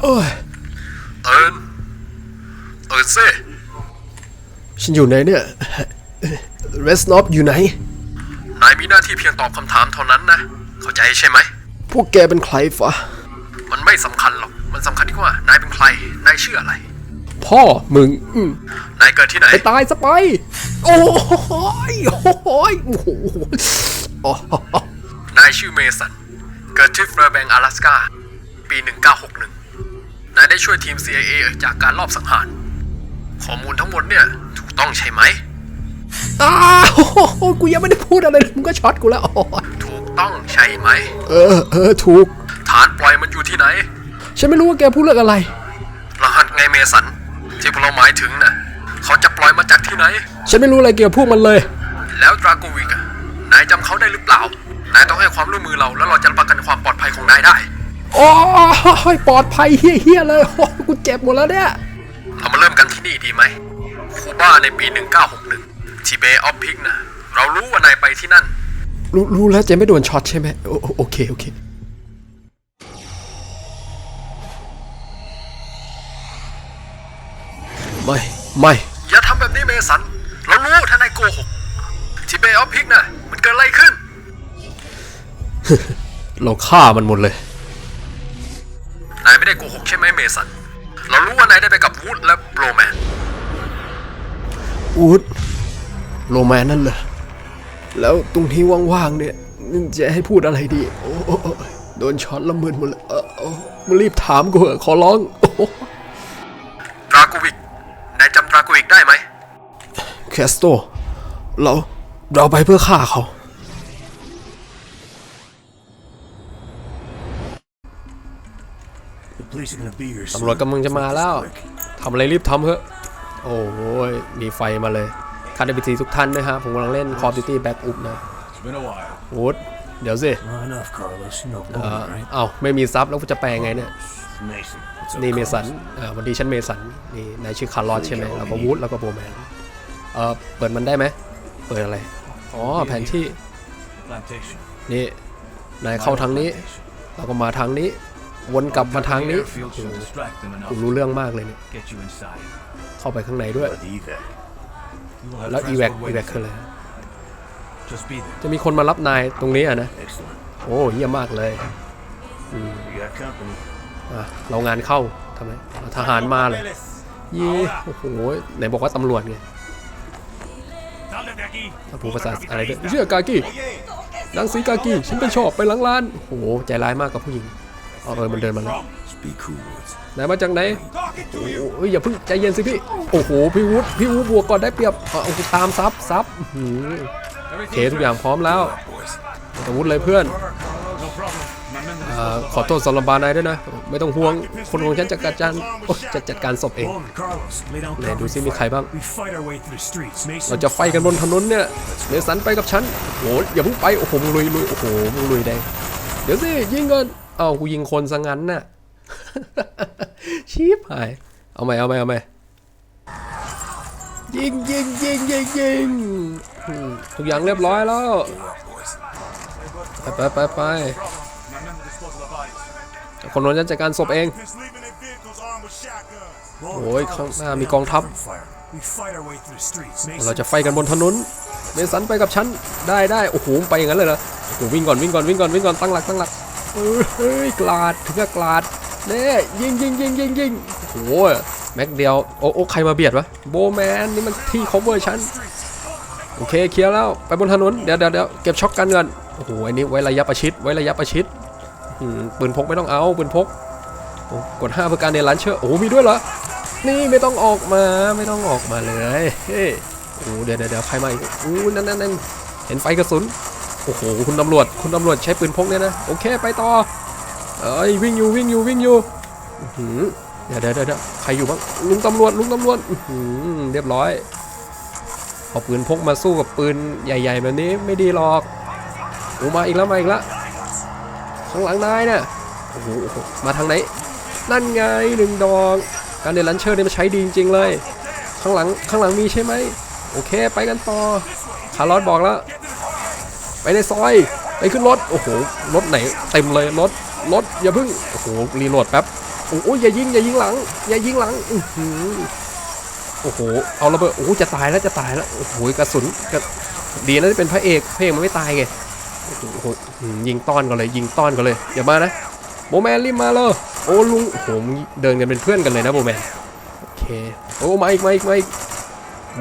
โอ้ยตื่นตื่นสิฉันอยู่ไหนเนี่ยเรสนอฟอยู่ไหน นายมีหน้าที่เพียงตอบคำถามเท่านั้นนะ เข้าใจใช่ไหม พวกแกเป็นใครฟะ มันไม่สำคัญหรอก มันสำคัญที่ว่า นายเป็นใคร นายชื่ออะไร พ่อมึงอืมนายเกิดที่ไหน ไปตายซะไป โอ้ยโอ้ยโอ้โหโอ้โหนายชื่อเมสัน เกิดที่เฟอร์แบงก์阿拉สกา ปี 1961 นายได้ช่วยทีม CIA จากการลอบสังหาร ข้อมูลทั้งหมดเนี่ยถูกต้องใช่ไหมอ้าวโอ้โหกูยังไม่ได้พูดอะไรเลยมึงก็ช็อตกูแล้วโอ้ยถูกต้องใช่ไหม เออ เออ ถูก ฐานปล่อยมันอยู่ที่ไหน ฉันไม่รู้ว่าแกพูดเรื่องอะไร รหัสไงเมสัน ที่พวกเราหมายถึงน่ะเขาจะปล่อยมาจากที่ไหน ฉันไม่รู้อะไรเกี่ยวกับพวกมันเลย แล้วดราโกวิกอะนายจำเขาได้หรือเปล่า นายต้องให้ความร่วมมือเราแล้วเราจะรับประกันความปลอดภัยของนายได้ โอ้ยปลอดภัยเฮี้ยๆเลยโอ้ยกูเจ็บหมดแล้วเนี่ย เรามาเริ่มกันที่นี่ดีไหมคูบ้าในปี 1961ที่เบย์ออฟพิกนะ เรารู้ว่านายไปที่นั่น รู้รู้แล้วเจะไม่โดนช็อตใช่ไหมโอโอโอเค โอเค ไม่ไม่อย่าทำแบบนี้เมสัน เรารู้ถ้านายโกหกที่เบย์ออฟพิกนะ มันเกิดอะไรขึ้น เราฆ่ามันหมดเลย นายไม่ได้โกหกใช่ไหมเมสัน เรารู้ว่านายได้ไปกับวูดและโบรแมนอูดโรแมนนั่นเหรอ แล้วตรงที่ว่างๆเนี่ยจะให้พูดอะไรดี โอ้โอ้โอ้โดนช็อตละมึนหมดเลยเออเออมึงรีบถามกูเหอะขอร้องโอ้โหดราโกวิก นายจำดราโกวิกได้ไหม แคสโต เรา เราไปเพื่อฆ่าเขา ตำรวจกำลังจะมาแล้วทำอะไรรีบทำเถอะ โอ้ยมีไฟมาเลยคาร์ดบิทีทุกท่านด้วยฮะ ผมกำลังเล่น Call of Duty Backup นะ Been a while. วูดเดี๋ยวสิ Not enough, Carlos. You know เอ่อ Bowman, right? เอ้าไม่มีซับแล้วกูจะแปลไงเนี่ย Mason. What's up, นี่เมสัน Carlos? อ่าวันดีฉันเมสัน นี่นายชื่อคาร์ลอสใช่ไหมแล้วก็วูดแล้วก็โบแมนเออเปิดมันได้ไหม เปิดอะไร อ๋อแผนที่ Plantation. นี่ นายเข้าทางนี้ เราก็มาทางนี้ วนกลับมาทางนี้ Airfield โอ้ should โห distract them กู enough. รู้เรื่องมากเลยเนี่ย Get you inside. เข้าไปข้างในด้วย But the evac. You will have แล้วอีแว transport กอีแวก waiting คือ for อะไร you. Just be there. จะมีคนมารับนายตรงนี้อะนะ Excellent. โอ้เยี่ยมมากเลย We got company. อะเรางานเข้าทำไมเอาทหารมาเลยเยี่โอ้โหไหนบอกว่าตำรวจไงถ้าพูดภาษาอะไรด้วยเชื่อกากีนางสีกากีฉันไปชอบไปหลังร้านโอ้โหใจร้ายมากกับผู้หญิง เอาเออมันเดินมาแล้วไหนมาจากไหนโอ้ยอย่าเพิ่งใจเย็นสิพี่ โอ้โหพี่วุฒิพี่วุฒิบวกก่อนได้เปรียบเอาตามซับซับอื้อหือโอเคทุกอย่างพร้อมแล้วอาวุธเลยเพื่อนขอโทษสำหรับบานายด้วยนะ ไม่ต้องห่วง คนของฉันจัดการโอ๊ยจะจัดการศพเองไหนดูซิมีใครบ้าง เราจะไฟกันบนถนนเนี่ยเมสันไปกับฉันโอ้ยอย่าเพิ่งไป โอ้โหมึงลุยลุยโอ้โหมึงลุยแดงเดี๋ยวสิยิงก่อนเอ้ากูยิงคนซะงั้นน่ะชีพหาย เอาไหม่เอาไหม่เอาไหม่ยิงยิงยิงยิงยิงทุกอย่างเรียบร้อยแล้วไปไปไปไปคนนั้นจะจัดการศพเองโอ้ยข้างหน้ามีกองทัพ เราจะไฟกันบนถนน เมสันไปกับฉัน ได้ได้โอ้โห ไปอย่างนั้นเลยเหรอโอ้โหวิ่งก่อนวิ่งก่อนวิ่งก่อนวิ่งก่อนตั้งหลักตั้งหลัก เอ้ยเฮ้ยกลาดถึงกับกลาดเน่ยิงยิงยิงยิงยิงโอ้โหแม็กเดียวโอ้โอ้ใครมาเบียดวะโบแมนนี่มันที่ cover ฉันโอเคเคลียร์แล้วไปบนถนนเดี๋ยวเดี๋ยวเดี๋ยวเก็บช็อคกันก่อนโอ้โหอันนี้ไว้ระยะประชิดไว้ระยะประชิดอืมปืนพกไม่ต้องเอาปืนพกโอ้กด5เพื่อการเนลันเชอร์โอ้โหมีด้วยเหรอนี่ไม่ต้องออกมาไม่ต้องออกมาเลยเฮ้ยโอ้เดี๋ยวเดี๋ยวเดี๋ยวใครมาอีกอู้นั่นนั่นนั่นเห็นไฟกระสุน โอ้โหคุณตำรวจคุณตำรวจใช้ปืนพกเนี่ยนะโอเคไปต่อเอ้ยวิ่งอยู่วิ่งอยู่วิ่งอยู่เดี๋ยวเดี๋ยวเดี๋ยวใครอยู่บ้างลุงตำรวจลุงตำรวจเรียบร้อยเอาปืนพกมาสู้กับปืนใหญ่ๆแบบนี้ไม่ดีหรอกโอ้มาอีกแล้วมาอีกแล้วข้างหลังนายเนี่ยโอ้โหมาทางไหนนั่นไงหนึ่งดอกการเดนลันเชอร์นี่มันใช้ดีจริงๆเลย ข้างหลังข้างหลังมีใช่ไหมโอเคไปกันต่อคาร์ลอสบอกแล้ว ไปในซอยไปขึ้นรถโอ้โหรถไหนเต็มเลยรถรถอย่าเพึ่งโอ้โหรีโหลดแป๊บโอ้โหอย่ายิงอย่ายิงหลังอย่ายิงหลังอือหือโอ้โหเอาระเบิดโอ้จะตายแล้วจะตายแล้วโอ้โหกระสุนกระดีนะที่เป็นพระเอกพระเอกมันไม่ตายไงโอ้โหยิงต้อนก่อนเลย ยิงต้อนก่อนเลยอย่ามานะโบแมนรีบมาเลยโอ้ลุงโอ้โหเดินกันเป็นเพื่อนกันเลยนะโบแมนโอเคโอ้มาอีกมาอีกมาอีก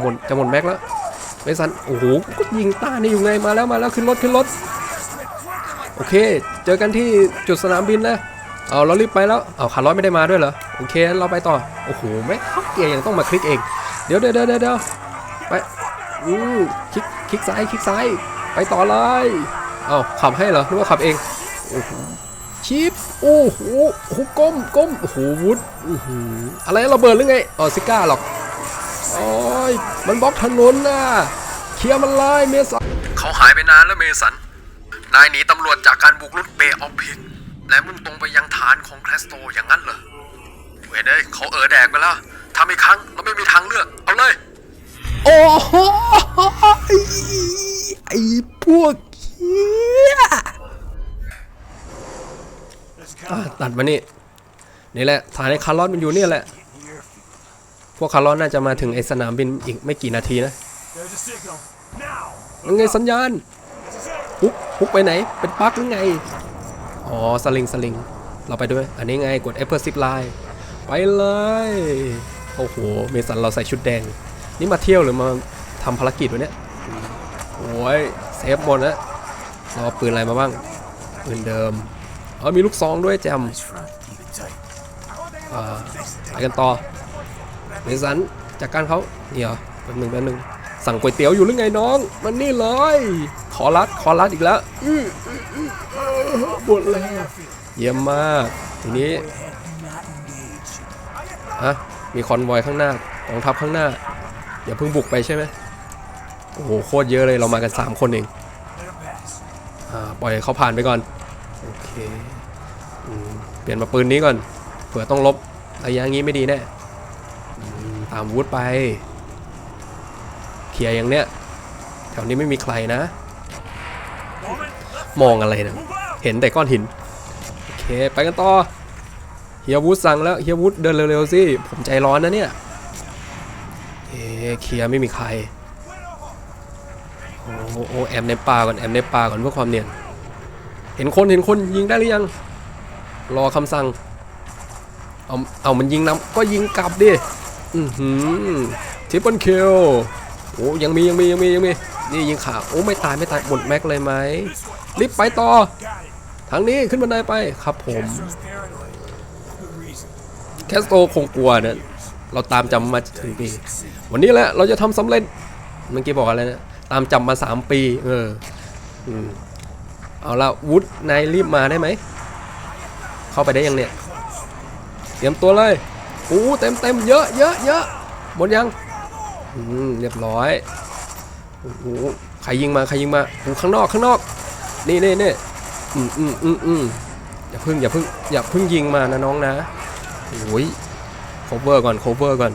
หมดจะหมดแม็กแล้ว เมสัน โอ้โหก็ยิงต้านนี่อยู่ไงมาแล้วมาแล้วขึ้นรถขึ้นรถ โอเค เจอกันที่จุดสนามบินนะ เอาเรารีบไปแล้ว เอาคาร์ลอสไม่ได้มาด้วยเหรอ โอเค เราไปต่อ โอ้โหไม่เขาเกียร์ยังต้องมาคลิกเอง เดี๋ยวเดี๋ยวเดี๋ยวเดี๋ยวไปอืมคลิกคลิกซ้ายคลิกซ้าย ไปต่อเลย เอาขับให้เหรอนึกว่าขับเองโอ้โหชิปโอ้โหโอ้โหก้มก้มโอ้โหวุฒอื้อหืออะไรระเบิดหรือไงอ๋อซิก้าหรอกอ้ย มันบล็อกถนนน่ะเคลียร์มันเลยเมษาเขาหายไปนานแล้วเมสัน นายหนีตำรวจจากการบุกรุกเบย์ออฟพิกและมุ่งตรงไปยังฐานของแคลสโตอย่างนั้นเหรอ เว้ยเด้ยเขาเออแดกไปแล้วทำอีกครั้งเราไม่มีทางเลือก เอาเลย โอ้โหไอ้พวกเหี้ยอะตัดมานี่ นี่แหละฐานไอ้คาร์ลอสมันอยู่เนี่ยแหละ พวกคาร์ลอสน่าจะมาถึงไอ้สนามบินอีกไม่กี่นาทีนะ There's a signal. Now. ยังไงสัญญาณฮุกฮุกไปไหน เป็นปลั๊กหรือไง อ๋อ สลิง สลิง เราไปด้วย อันนี้ไง กด F เพื่อซิปไลน์ไปเลย โอ้โห เมสันเราใส่ชุดแดง นี่มาเที่ยวหรือมาทำภารกิจวะเนี่ยโอ้ยเซฟหมดแล้วเราเอาปืนอะไรมาบ้าง ปืนเดิม เออมีลูกซองด้วยแจม Front. Keep it tight. อ่าไปกันต่อ เมสันจากการเขาเนี่ยเหรอแป๊บหนึ่งแป๊บหนึ่งสั่งก๋วยเตี๋ยวอยู่หรือไงน้อง มันนี่เลย ขอรัดขอรัดอีกแล้วอื้ออื้ออื้อเออหมดแล้วเยี่ยมมาก ทีนี้ฮะมีคอนวอยข้างหน้ากองทัพข้างหน้าอย่าเพิ่งบุกไปใช่ไหมโอ้โหโคตรเยอะเลยเรามากัน 3 คนเองอ่าปล่อยเขาผ่านไปก่อนโอเคอเปลี่ยนมาปืนนี้ก่อนเผื่อต้องลบระยะงี้ไม่ดีแน่ ตามวุธไป เคลียร์อย่างเนี้ย แถวนี้ไม่มีใครนะ มองอะไรนะเห็นแต่ก้อนหิน โอเค ไปกันต่อ เฮียวุฒสั่งแล้ว เฮียวุฒเดินเร็วๆสิ ผมใจร้อนนะเนี่ย เอเคลียร์ไม่มีใคร โอ้โหโอ้แอมในป่าก่อน แอมในป่าก่อนเพื่อความเนียน เห็นคนเห็นคนยิงได้หรือยัง รอคำสั่งเอา เอา มันยิงน้ำก็ยิงกลับดิ อือหือทิปเปิลคิลโอ้ยังมียังมียังมียังมีนี่ยิงขาโอ้ไม่ตายไม่ตายหมดแม็กเลยไหมรีบไปต่อ ทางนี้ขึ้นบันไดไปครับผมแคสโตคงกลัวเนะเราตามจำมาถึงปี วันนี้แหละเราจะทำสำเร็จเมื่อกี้บอกอะไรนะตามจำมา 3 ปี เอออืมเอาละวุฒนายรีบมาได้ไหม เข้าไปได้ยังเนี่ย เตรียมตัวเลย โอ้เต็มเต็มเยอะเยอะเยอะหมดยังอืมเรียบร้อยโอ้โหใครยิงมาใครยิงมาโอ้ข้างนอกข้างนอก นี่นี่นี่อืมอืมอืมอืมอย่าพึ่งอย่าพึ่งอย่าพึ่งยิงมานะน้องนะโอ้ย cover ก่อน cover ก่อน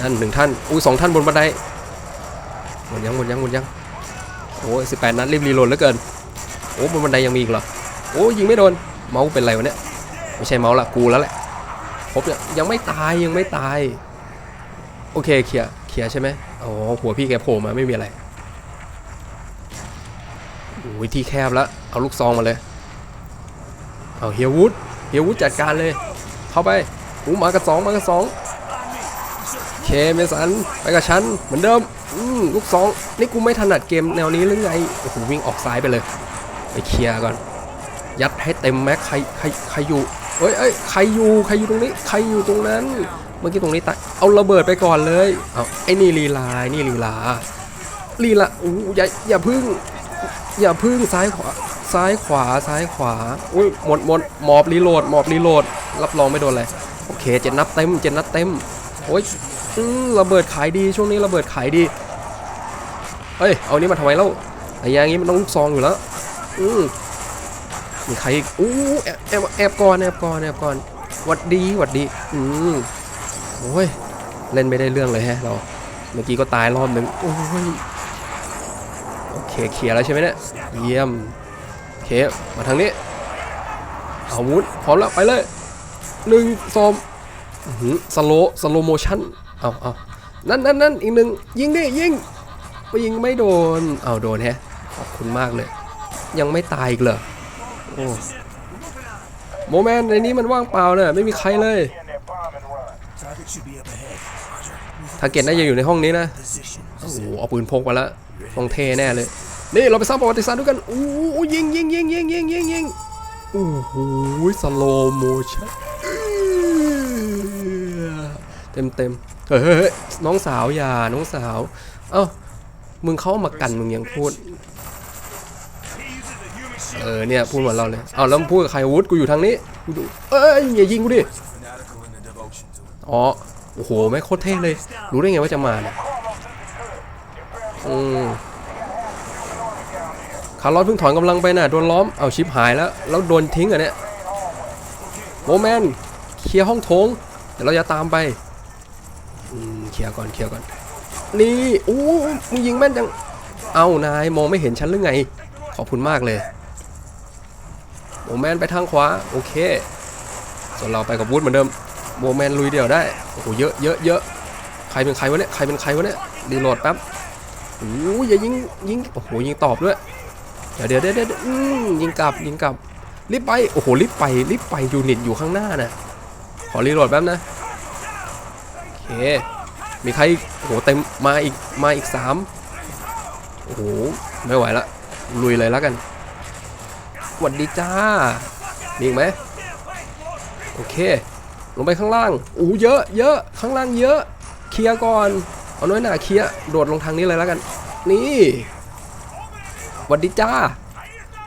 นั่นหนึ่งท่านอุ้ยสองท่านบนบันไดหมดยังหมดยังหมดยังโอ้ยสิบแปดนัดรีบรีโหลดเหลือเกินโอ้บนบันไดยังมีอีกเหรอโอ้ยิงไม่โดนเมาส์เป็นไรวะเนี่ยไม่ใช่เมาส์ละกูแล้วแหละ ครบเนี่ยยังไม่ตายยังไม่ตาย โอเคเคลียร์เคลียร์ใช่ไหมอ๋อหัวพี่แกโผล่มาไม่มีอะไรโอ้ยที่แคบแล้วเอาลูกซองมาเลยเอาเฮียวูดเฮียวูดจัดการเลย เข้าไปอูมากับสองมากับสองเคเมสันไปกับฉันเหมือนเดิมอืมลูกสองนี่กูไม่ถนัดเกมแนวนี้หรือไงโอ้โหวิ่งออกซ้ายไปเลย ไปเคลียร์ก่อน ยัดให้เต็มแม็กใครใครใครอยู่ เอ้ยเอ้ยใครอยู่ใครอยู่ตรงนี้ ใครอยู่ตรงนั้น เมื่อกี้ตรงนี้ตายเอาระเบิดไปก่อนเลยเอาไอ้นี่ลีลาไอ้นี่ลีลาลีลาอู้อย่าอย่าพึ่ง อย่าพึ่งซ้ายขวาซ้ายขวาซ้ายขวาอุ้ยหมดหมดหมอบรีโหลดหมอบรีโหลดรับรองไม่โดนอะไรโอเคเจ็ดนัดเต็มเจ็ดนัดเต็มโอ้ยอืระเบิดขายดีช่วงนี้ระเบิดขายดีเฮ้ยเอานี้มาทำไมเล่าไอ้ยางนี้มันต้องลูกซองอยู่แล้ว อืม มีใครอีกอู้แอบแอบแอบก่อนแอบก่อนแอบก่อนหวัดดีหวัดดีอืมโอ้ยเล่นไม่ได้เรื่องเลยแฮะเราเมื่อกี้ก็ตายรอบหนึ่งโอ้ยโอเคเคลียร์แล้วใช่ไหมเนี่ยเยี่ยมโอเคมาทางนี้ออาวุธพร้อมแล้วไปเลยหนึ่งสองสโลสโลโมชั่นเอาเอานั่นนั่นนั่นอีกหนึ่งยิงดิยิงไปยิงไม่โดนเอาโดนแฮะขอบคุณมากเลย ยังไม่ตายอีกเหรอ โอ้โมแมนในนี้มันว่างเปล่าเนอะไม่มีใครเลย Target should be up ahead. Roger. Move ทาร์เก็ตน่าจะอยู่ในห้องนี้นะ position. โอ้โหเอาปืนพกมาแล้วต้องเท่แน่เลย นี่เราไปสร้างประวัติศาสตร์ด้วยกันอู้หูยิงยิงยิงยิงยิงยิงยิงโอ้โหสโลโมชั่นเต็มเต็มเฮ้ยเฮ้ยเฮ้ยน้องสาวอย่าน้องสาว เอ้ามึงเข้ามากันมึงยังพูด เออเนี่ยพูดเหมือนเราเลยเอาแล้วมึงพูดกับใครอาวุธกูอยู่ทางนี้กูดูเอ้ยอย่ายิงกูดิอ๋อโอ้โหไม่โคตรเท่เลย รู้ได้ไงว่าจะมาเนี่ยอืมคาร์ลอสเพิ่งถอนกำลังไปน่ะโดนล้อมเอาชิปหายแล้ว แล้วโดนทิ้งอะเนี่ยโมแมนเคลียร์ห้องโถงเดี๋ยวเราจะตามไปอืมเคลียร์ก่อนเคลียร์ก่อน นี่อู้มึงยิงแม่นจัง เอานายมองไม่เห็นฉันหรือไง ขอบคุณมากเลย โมแมนไปทางขวาโอเค ส่วนเราไปกับวูดเหมือนเดิมโมแมนลุยเดี่ยวได้โอ้โหเยอะเยอะเยอะใครเป็นใครวะเนี่ยใครเป็นใครวะเนี่ยรีโหลดแป๊บโอ้ยอย่ายิงยิงโอ้โหยิงตอบด้วยเดี๋ยวเดี๋ยวเดี๋ยวเดี๋ยวยิงกลับยิงกลับรีบไปโอ้โหรีบไปรีบไปยูนิตอยู่ข้างหน้านะขอรีโหลดแป๊บนะโอเคมีใครโอ้โหเต็มมาอีกมาอีกสามโอ้โหไม่ไหวละลุยเลยแล้วกัน สวัสดีจ้า มีอีกไหมโอเค ลงไปข้างล่างโอ้เยอะ เยอะ ข้างล่างเยอะ เคลียร์ก่อน เอาน้อยหนาเคลียร์ โดดลงทางนี้เลยแล้วกัน นี่หวัดดีจ้า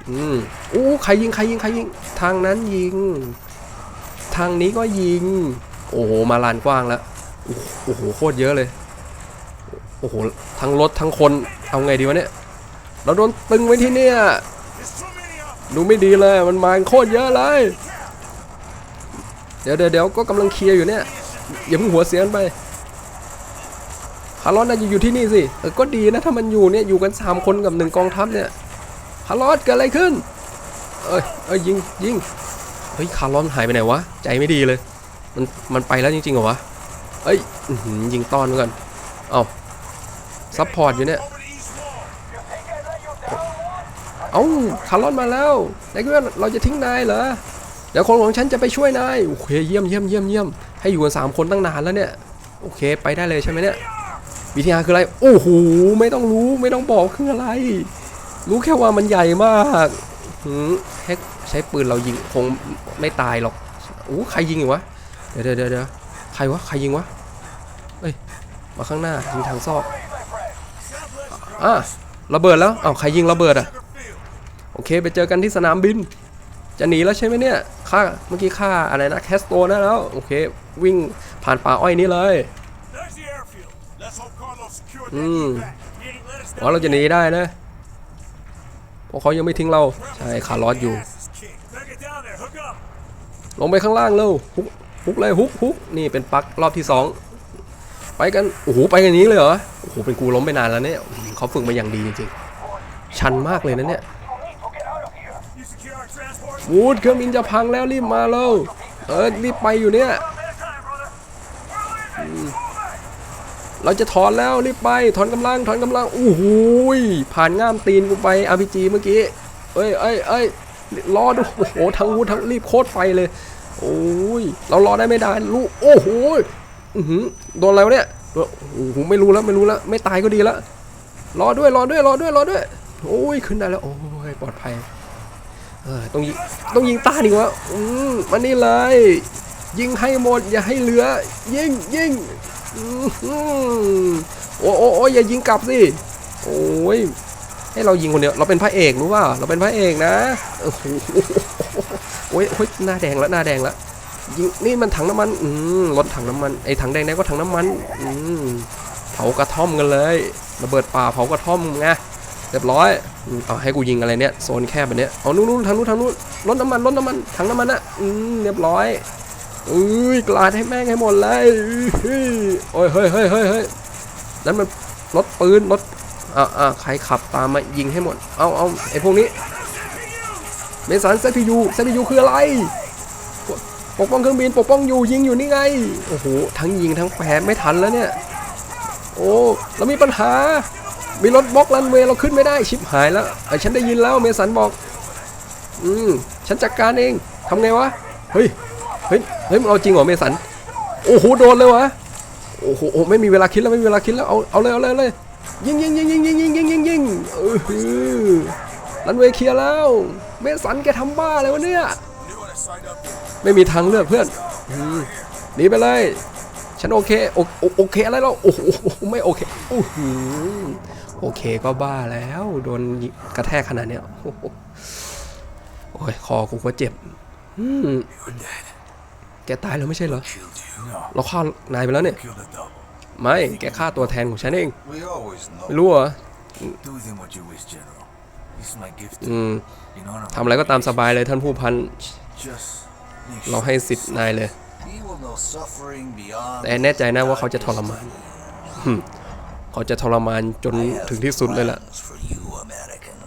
อืมอู้ใครยิง ใครยิง ใครยิง ทางนั้นยิง ทางนี้ก็ยิง โอ้โห มาลานกว้างแล้ว โอ้โหโอ้โหโคตรเยอะเลย โอ้โห ทั้งรถทั้งคน เอาไงดีวะเนี่ย เราโดนตึงไว้ที่เนี่ย ดูไม่ดีเลยมันมาโคตรเยอะเลยเดี๋ยวเดี๋ยวเดี๋ยวก็กำลังเคลียร์อยู่เนี่ยอย่าเพิ่งหัวเสียนไปฮารอสน่าจะอยู่ที่นี่สิเออก็ดีนะถ้ามันอยู่เนี่ยอยู่กัน 3 คนกับหนึ่งกองทัพเนี่ยฮารอสเกิดอะไรขึ้น เอ้ยเอ้ยยิงยิงเฮ้ยคาร์ลอนหายไปไหนวะใจไม่ดีเลย มันมันไปแล้วจริงๆเหรอวะเอ้ยยิงต้อนก่อนเอาซัพพอร์ตอยู่เนี่ย เอ้าคาร์ลอนมาแล้วนายคิดว่าเราจะทิ้งนายเหรอเดี๋ยวคนของฉันจะไปช่วยนายโอเคเยี่ยมเยี่ยมเยี่ยมเยี่ยมให้อยู่กันสามคนตั้งนานแล้วเนี่ยโอเค ไปได้เลยใช่ไหมเนี่ยวิทยาคืออะไรโอ้โหไม่ต้องรู้ไม่ต้องบอกคืออะไร รู้แค่ว่ามันใหญ่มากหืมแค่ใช้ปืนเรายิงคงไม่ตายหรอกโอ้ใครยิงอยู่วะเดี๋ยวเดี๋ยวเดี๋ยวเดี๋ยวใครวะใครยิงวะเอ้ยมาข้างหน้ายิงทางซอกอะระเบิดแล้วอ้าวใครยิงระเบิดอะ โอเค ไปเจอกันที่สนามบิน จะหนีแล้วใช่ไหมเนี่ยฆ่าเมื่อกี้ฆ่าอะไรนะแคสโตนะแล้ว โอเค วิ่งผ่านป่าอ้อยนี้เลย There's the airfield. Let's hope Carlos secured that Mm. back. He ain't let us หวังเราจะหนีได้นะเพราะเขายังไม่ทิ้งเรา ใช่คาร์ลอสอยู่ ลงไปข้างล่างเร็วฮุกฮุกเลยฮุกฮุกนี่เป็นปักรอบที่สองไปกัน โอ้โห ไปกันนี้เลยเหรอ โอ้โห เป็นกูล้มไปนานแล้วเนี่ย เขาฝึกมาอย่างดีจริงๆ ชันมากเลยนะเนี่ย วูดเครื่องบินจะพังแล้วรีบมาเร็วเออรีบไปอยู่เนี่ยเราจะถอนแล้วรีบไปถอนกำลังถอนกำลังอู้หูยผ่านง่ามตีนกูไป RPG เมื่อกี้เอ้ยเอ้ยเอ้ยรอดูโอ้โหทั้งวูดทั้งรีบโคตรไปเลยโอ้ยเรารอได้ไม่ได้ลูกโอ้โหอื้อหือโดนอะไรวะเนี่ยโอ้โหไม่รู้แล้วไม่รู้แล้วไม่ตายก็ดีแล้วรอด้วยรอด้วยรอด้วยรอด้วยโอ้ยขึ้นได้แล้วโอ้ยปลอดภัย ต้องยิงต้องยิงต้านอีกวะอืมมานี่เลย ยิงให้หมด อย่าให้เหลือ ยิงยิงโอ้โอ้โอ้อย่ายิงกลับสิ โอ้ยให้เรายิงคนเดียว เราเป็นพระเอกรู้ป่ะเราเป็นพระเอกนะ โอ้โหโอ้ยโอ้ยหน้าแดงแล้วหน้าแดงแล้วยิงนี่มันถังน้ำมันอืมรถถังน้ำมันไอ้ถังแดงนั่ก็ถังน้ำมันอืมเผากระท่อมกันเลยระเบิดป่าเผากระท่อมไง เรียบร้อยอืมเอาให้กูยิงอะไรเนี่ยโซนแคบแบบเนี้ยเอานู่นนู่นทางนู้นทางนู้นรถน้ำมันรถน้ำมันถังน้ำมันอะอืมเรียบร้อยอุ้ยกลาดให้แม่งให้หมดเลยอื้อโอ้ยเฮ้ยเฮ้ยเฮ้ยเฮ้ยนั่นมันรถปืนรถอ่าอ่าใครขับตามมายิงให้หมด เอาเอาไอพวกนี้เมสันเซพียูเซพียูคืออะไรปกป้องเครื่องบินปกป้องอยู่ยิงอยู่นี่ไงโอ้โหทั้งยิงทั้งแปรไม่ทันแล้วเนี่ย โอ้เรามีปัญหา มีรถบล็อกรันเวย์เราขึ้นไม่ได้ชิบหายแล้วไอ้ฉันได้ยินแล้วเมสันบอก อืมฉันจัดการเองทำไงวะเฮ้ยเฮ้ยเฮ้ยมึงเอาจริงเหรอเมสันโอ้โหโดนเลยวะโอ้โหไม่มีเวลาคิดแล้วไม่มีเวลาคิดแล้วเอาเอาเลยเอาเลยเลยยิงยิงยิงยิงยิงยิงยิงยิงยิงเออลันเวย์เคลียร์แล้วเมสันแกทำบ้าอะไรวะเนี่ยไม่มีทางเลือกเพื่อนหนีไปเลยฉันโอเคโอโอโอเคอะไรแล้วโอ้โหไม่โอเคโอ้โห โอเคก็บ้าแล้ว โดนกระแทกขนาดเนี้ยโอ้โหโอ้ยคอกูก็เจ็บแกตายแล้วไม่ใช่เหรอ เราฆ่านายไปแล้วเนี่ย ไม่ แกฆ่าตัวแทนของฉันเอง รู้เหรอทำอะไรก็ตามสบายเลยท่านผู้พัน เราให้สิทธิ์นายเลย แต่แน่ใจนะว่าเขาจะทรมาน เขาจะทรมานจน I have ถึงที่สุดเลยล่ะ plans For you, American.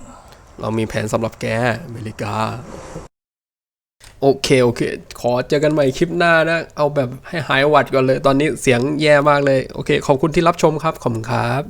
เรามีแผนสำหรับแกอเมริกา โอเค โอเค ขอเจอกันใหม่คลิปหน้านะ เอาแบบให้หายหวัดก่อนเลย ตอนนี้เสียงแย่มากเลย โอเค ขอบคุณที่รับชมครับ ขอบคุณครับ